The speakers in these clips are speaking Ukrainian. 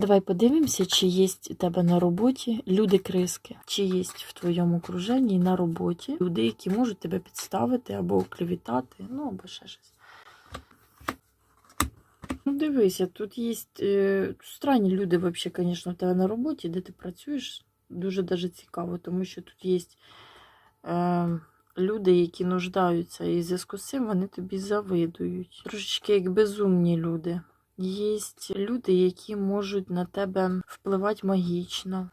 Давай подивимося, чи є у тебе на роботі люди-криски, чи є в твоєму окруженні на роботі люди, які можуть тебе підставити або клівітати, ну або ще щось. Ну, дивися, тут є е, странні люди, взагалі, звісно, в тебе на роботі, де ти працюєш, дуже даже цікаво, тому що тут є е, люди, які нуждаються, і в зв'язку з цим вони тобі завидують. Трошечки як безумні люди. Є люди, які можуть на тебе впливати магічно.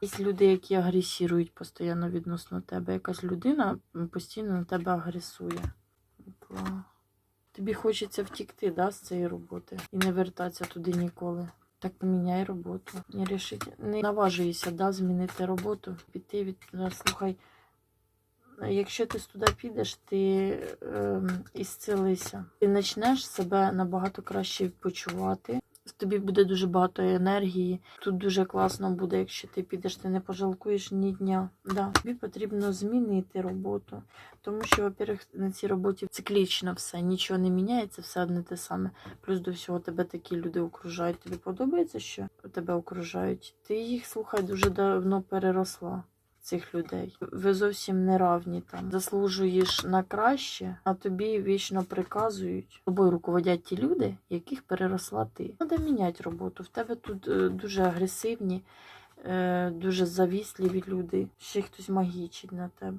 Є люди, які агресують постійно відносно тебе. Якась людина постійно на тебе агресує. Тобі хочеться втікти да, з цієї роботи і не вертатися туди ніколи. Так поміняй роботу. Не рішить, не наважуєшся да, змінити роботу, піти від слухай. Якщо ти туди підеш, ти ем, ісцелися. Ти почнеш себе набагато краще почувати. Тобі буде дуже багато енергії. Тут дуже класно буде, якщо ти підеш, ти не пожалкуєш ні дня. Да. Тобі потрібно змінити роботу. Тому що, во-первых, на цій роботі циклічно все, нічого не міняється, все одне те саме. Плюс до всього тебе такі люди окружають. Тобі подобається, що тебе окружають? Ти їх, слухай, дуже давно переросла. Цих людей. Ви зовсім не равні там. Заслужуєш на краще, а тобі вічно приказують. Тобою руководять ті люди, яких переросла ти. Треба міняти роботу. В тебе тут е, дуже агресивні, е, дуже завісливі люди. Ще хтось магічить на тебе.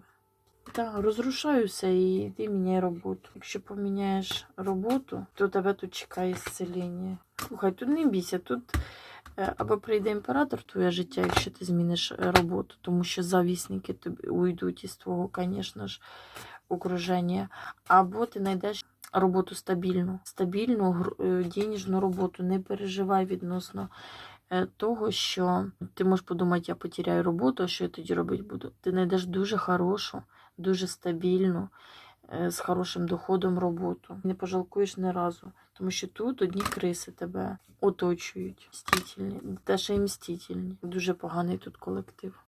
Так, розрушаю все і ти міняй роботу. Якщо поміняєш роботу, то тебе тут чекає зцілення. Слухай, тут не бійся, тут або прийде імператор твоє життя, якщо ти зміниш е, роботу, тому що завісники тобі уйдуть із твого, звісно ж, окруження, або ти знайдеш роботу стабільну, стабільну е, денежну роботу. Не переживай відносно е, того, що ти можеш подумати, я потеряю роботу, а що я тоді робити буду. Ти знайдеш дуже хорошу, дуже стабільну, е, з хорошим доходом роботу. Не пожалкуєш ні разу, тому що тут одні криси тебе оточують, мстительні, теж й мстительні. Дуже поганий тут колектив.